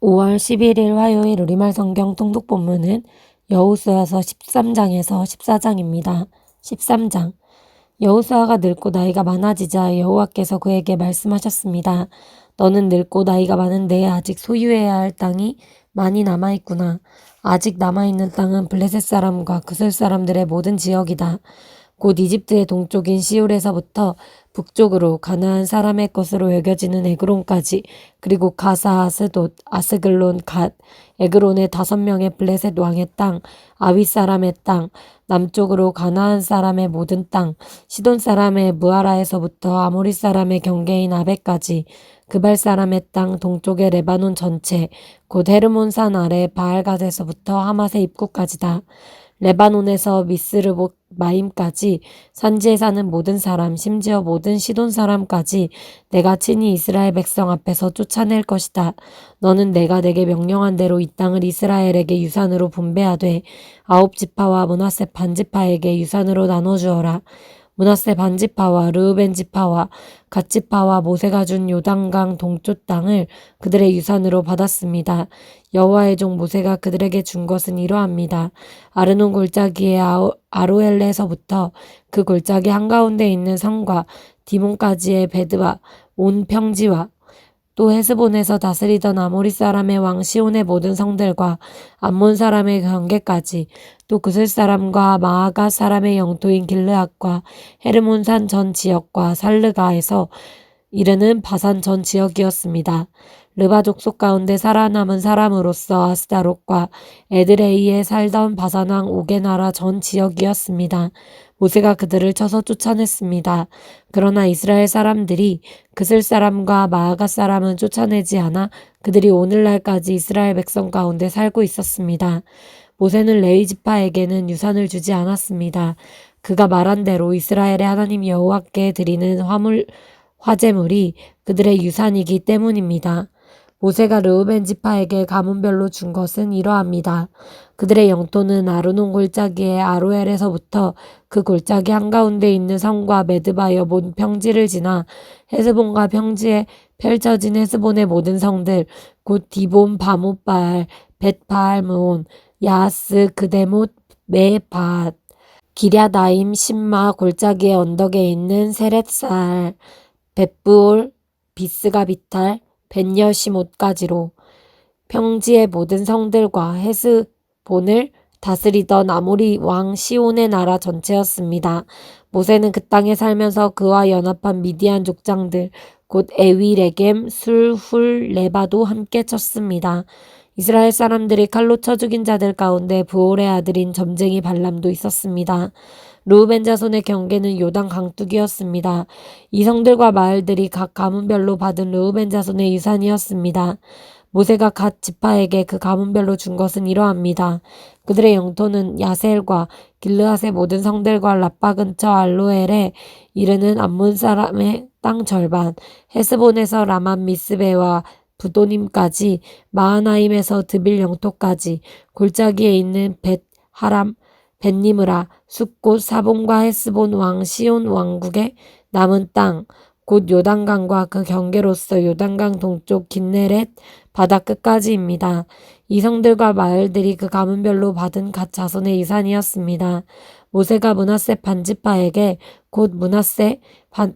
5월 11일 화요일 우리말 성경 통독 본문은 여호수아서 13장에서 14장입니다. 13장 여호수아가 늙고 나이가 많아지자 여호와께서 그에게 말씀하셨습니다. 너는 늙고 나이가 많은데 아직 소유해야 할 땅이 많이 남아 있구나. 아직 남아 있는 땅은 블레셋 사람과 그슬 사람들의 모든 지역이다. 곧 이집트의 동쪽인 시올에서부터 북쪽으로 가나안 사람의 것으로 여겨지는 에그론까지 그리고 가사 아스돗 아스글론 갓 에그론의 다섯 명의 블레셋 왕의 땅 아위 사람의 땅 남쪽으로 가나안 사람의 모든 땅 시돈 사람의 무아라에서부터 아모리 사람의 경계인 아베까지 그발 사람의 땅 동쪽의 레바논 전체 곧 헤르몬 산 아래 바알갓에서부터 하맛의 입구까지다. 레바논에서 미스르봇 마임까지 산지에 사는 모든 사람 심지어 모든 시돈 사람까지 내가 친히 이스라엘 백성 앞에서 쫓아낼 것이다. 너는 내가 내게 명령한 대로 이 땅을 이스라엘에게 유산으로 분배하되 아홉 지파와 문하세 반지파에게 유산으로 나눠 주어라. 문하세 반지파와 르우벤 지파와 갓 지파와 모세가 준 요단강 동쪽 땅을 그들의 유산으로 받았습니다. 여호와의 종 모세가 그들에게 준 것은 이러합니다. 아르논 골짜기의 아로엘레에서부터 그 골짜기 한가운데 있는 성과 디몬까지의 베드와 온 평지와 또 헤스본에서 다스리던 아모리 사람의 왕 시온의 모든 성들과 암몬 사람의 경계까지 또 그슬 사람과 마아가 사람의 영토인 길르앗과 헤르몬산 전 지역과 살르가에서 이르는 바산 전 지역이었습니다. 르바 족속 가운데 살아남은 사람으로서 아스다롯과 에드레이에 살던 바산왕 오게나라 전 지역이었습니다. 모세가 그들을 쳐서 쫓아냈습니다. 그러나 이스라엘 사람들이 그슬 사람과 마아가 사람은 쫓아내지 않아 그들이 오늘날까지 이스라엘 백성 가운데 살고 있었습니다. 모세는 레위 지파에게는 유산을 주지 않았습니다. 그가 말한 대로 이스라엘의 하나님 여호와께 드리는 화물 화제물이 그들의 유산이기 때문입니다. 모세가 르우벤 지파에게 가문별로 준 것은 이러합니다. 그들의 영토는 아르논 골짜기의 아로엘에서부터 그 골짜기 한가운데 있는 성과 메드바여 본 평지를 지나 헤스본과 평지에 펼쳐진 헤스본의 모든 성들 곧 디본 바못바알 벳바알므온 야스 그데못 메밭 기랴다임 신마 골짜기의 언덕에 있는 세렛살 벳부올 비스가 비탈 벤여시못까지로 평지의 모든 성들과 헤스본을 다스리던 아모리 왕 시온의 나라 전체였습니다. 모세는 그 땅에 살면서 그와 연합한 미디안 족장들 곧 에위 레겜 술훌 레바도 함께 쳤습니다. 이스라엘 사람들이 칼로 쳐 죽인 자들 가운데 부올의 아들인 점쟁이 발람도 있었습니다. 루벤 자손의 경계는 요단 강둑이었습니다. 이 성들과 마을들이 각 가문별로 받은 루벤 자손의 유산이었습니다. 모세가 갓 지파에게 그 가문별로 준 것은 이러합니다. 그들의 영토는 야셀과 길르앗의 모든 성들과 라빠 근처 알로엘에 이르는 암몬 사람의 땅 절반, 헤스본에서 라만 미스베와 부도님까지 마하나임에서 드빌 영토까지 골짜기에 있는 벳 하람 벳니므라 숲곳 사본과 헤스본 왕 시온 왕국의 남은 땅 곧 요단강과 그 경계로서 요단강 동쪽 긴네렛 바다 끝까지입니다. 이 성들과 마을들이 그 가문별로 받은 갓 자손의 유산이었습니다. 모세가 문하세 반지파에게 곧 문하세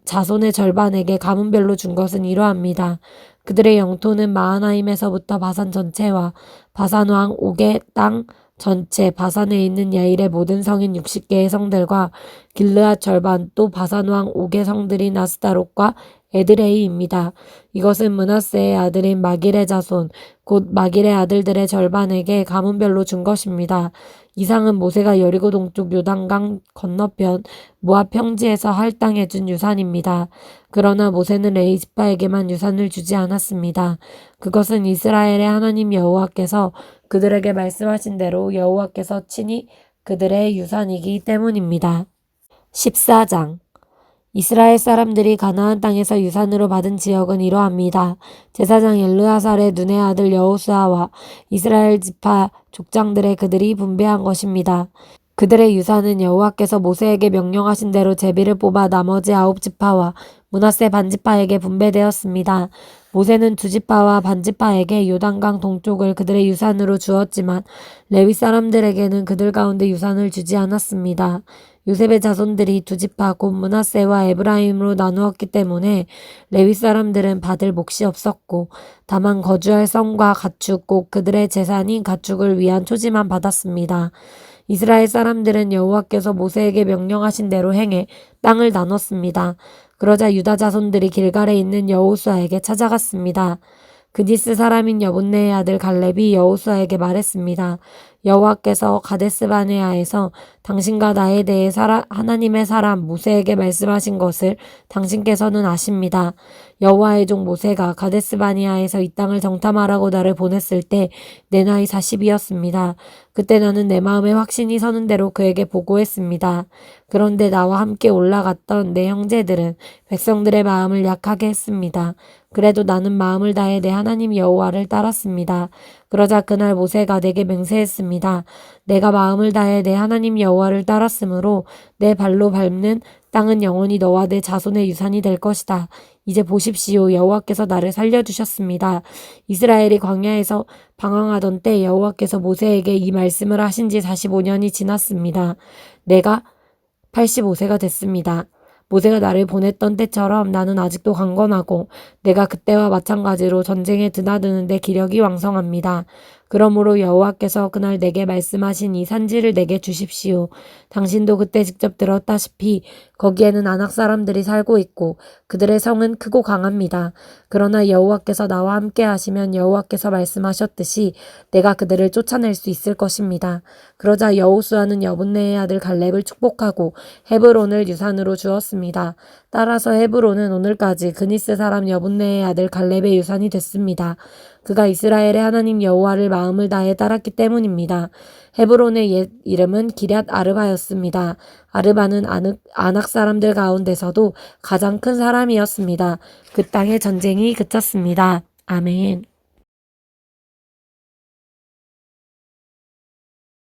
자손의 절반에게 가문별로 준 것은 이러합니다. 그들의 영토는 마하나임에서부터 바산 전체와 바산 왕 옥의 땅 전체 바산에 있는 야일의 모든 성인 60개의 성들과 길르앗 절반 또 바산 왕 옥의 성들인 아스타롯과 에드레이입니다. 이것은 문하세의 아들인 마길의 자손, 곧 마길의 아들들의 절반에게 가문별로 준 것입니다. 이상은 모세가 여리고 동쪽 요단강 건너편 모압 평지에서 할당해 준 유산입니다. 그러나 모세는 레이 지파에게만 유산을 주지 않았습니다. 그것은 이스라엘의 하나님 여호와께서 그들에게 말씀하신 대로 여호와께서 친히 그들의 유산이기 때문입니다. 14장 이스라엘 사람들이 가나안 땅에서 유산으로 받은 지역은 이러합니다. 제사장 엘르아살의 눈의 아들 여호수아와 이스라엘 지파 족장들의 그들이 분배한 것입니다. 그들의 유산은 여호와께서 모세에게 명령하신 대로 제비를 뽑아 나머지 아홉 지파와 문하세 반지파에게 분배되었습니다. 모세는 두 지파와 반 지파에게 요단강 동쪽을 그들의 유산으로 주었지만 레위 사람들에게는 그들 가운데 유산을 주지 않았습니다. 요셉의 자손들이 두 지파 곧 문하세와 에브라임으로 나누었기 때문에 레위 사람들은 받을 몫이 없었고 다만 거주할 성과 가축 곧 그들의 재산인 가축을 위한 초지만 받았습니다. 이스라엘 사람들은 여호와께서 모세에게 명령하신 대로 행해 땅을 나눴습니다. 그러자 유다 자손들이 길갈에 있는 여호수아에게 찾아갔습니다. 그니스 사람인 여분네의 아들 갈렙이 여호수아에게 말했습니다. 여호와께서 가데스 바네아에서 당신과 나에 대해 사라, 하나님의 사람 모세에게 말씀하신 것을 당신께서는 아십니다. 여호와의 종 모세가 가데스 바네아에서 이 땅을 정탐하라고 나를 보냈을 때 내 나이 40이었습니다. 그때 나는 내 마음에 확신이 서는 대로 그에게 보고했습니다. 그런데 나와 함께 올라갔던 내 형제들은 백성들의 마음을 약하게 했습니다. 그래도 나는 마음을 다해 내 하나님 여호와를 따랐습니다. 그러자 그날 모세가 내게 맹세했습니다. 내가 마음을 다해 내 하나님 여호와를 따랐으므로 내 발로 밟는 땅은 영원히 너와 내 자손의 유산이 될 것이다. 이제 보십시오. 여호와께서 나를 살려주셨습니다. 이스라엘이 광야에서 방황하던 때 여호와께서 모세에게 이 말씀을 하신 지 45년이 지났습니다. 내가 85세가 됐습니다. 모세가 나를 보냈던 때처럼 나는 아직도 강건하고 내가 그때와 마찬가지로 전쟁에 드나드는데 기력이 왕성합니다. 그러므로 여호와께서 그날 내게 말씀하신 이 산지를 내게 주십시오. 당신도 그때 직접 들었다시피 거기에는 아낙 사람들이 살고 있고 그들의 성은 크고 강합니다. 그러나 여호와께서 나와 함께 하시면 여호와께서 말씀하셨듯이 내가 그들을 쫓아낼 수 있을 것입니다. 그러자 여호수아는 여분네의 아들 갈렙을 축복하고 헤브론을 유산으로 주었습니다. 따라서 헤브론은 오늘까지 그니스 사람 여분네의 아들 갈렙의 유산이 됐습니다. 그가 이스라엘의 하나님 여호와를 마음을 다해 따랐기 때문입니다. 헤브론의 옛 이름은 기럇 아르바였습니다. 아르바는 아늑, 아낙 사람들 가운데서도 가장 큰 사람이었습니다. 그 땅의 전쟁이 그쳤습니다. 아멘.